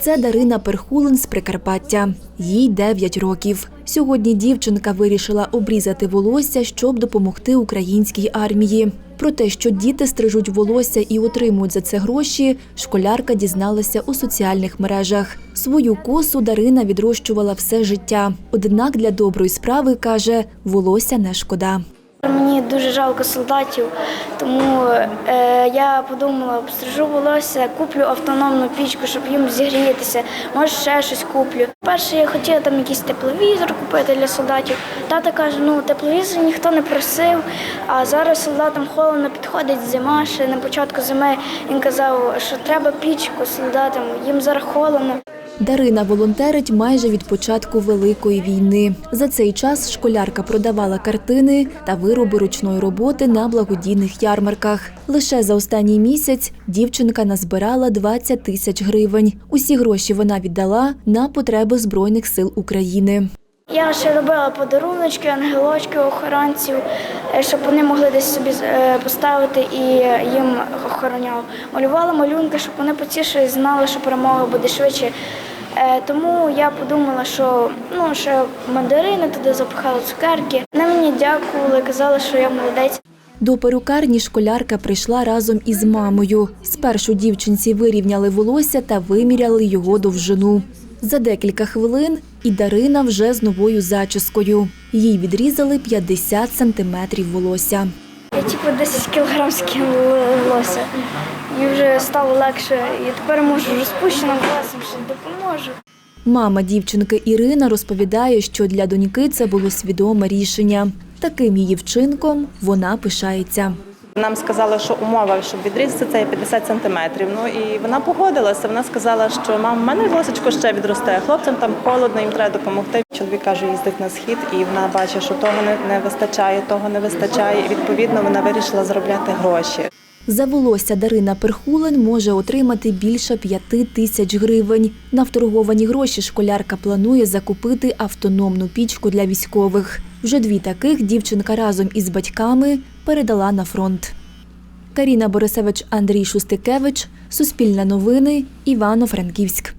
Це Дарина Перхулин з Прикарпаття. Їй 9 років. Сьогодні дівчинка вирішила обрізати волосся, щоб допомогти українській армії. Про те, що діти стрижуть волосся і отримують за це гроші, школярка дізналася у соціальних мережах. Свою косу Дарина відрощувала все життя. Однак для доброї справи каже, волосся не шкода. Мені дуже жалко солдатів, тому е, я подумала, пострижу волосся, куплю автономну пічку, щоб їм зігрітися. Може, ще щось куплю. Перше я хотіла там якийсь тепловізор купити для солдатів. Тата каже, ну тепловізор ніхто не просив, а зараз солдатам холодно підходить зима, ще на початку зими він казав, що треба пічку солдатам, їм зараз холодно. Дарина волонтерить майже від початку Великої війни. За цей час школярка продавала картини та вироби ручної роботи на благодійних ярмарках. Лише за останній місяць дівчинка назбирала 20 тисяч гривень. Усі гроші вона віддала на потреби Збройних сил України. Я ще робила подаруночки, ангелочки охоронців, е, щоб вони могли десь собі е, поставити і їм охороняв. Малювала малюнки, щоб вони потішили, знали, що перемога буде швидше. Е, Тому я подумала, що ну що мандарини туди запихали цукерки. Вони мені дякували, казали, що я молодець. До перукарні школярка прийшла разом із мамою. Спершу дівчинці вирівняли волосся та виміряли його довжину. За декілька хвилин і Дарина вже з новою зачіскою. Їй відрізали 50 сантиметрів волосся. Я типу 10 кілограм скинула волосся. І вже стало легше. І тепер можу розпущеним волоссям ще допоможу. Мама дівчинки Ірина розповідає, що для доньки це було свідоме рішення. Таким її вчинком вона пишається. Нам сказали, що умова, щоб відрізати, це 50 сантиметрів. Ну і вона погодилася. Вона сказала, що мам, в мене волосечко ще відросте. Хлопцям там холодно, їм треба допомогти. Чоловік каже, їздить на схід, і вона бачить, що того не вистачає, того не вистачає. І відповідно вона вирішила заробляти гроші. За волосся Дарина Перхулин може отримати більше п'яти тисяч гривень. На вторговані гроші школярка планує закупити автономну пічку для військових. Вже дві таких дівчинка разом із батьками передала на фронт. Каріна Борисевич, Андрій Шустикевич, Суспільне новини, Івано-Франківськ.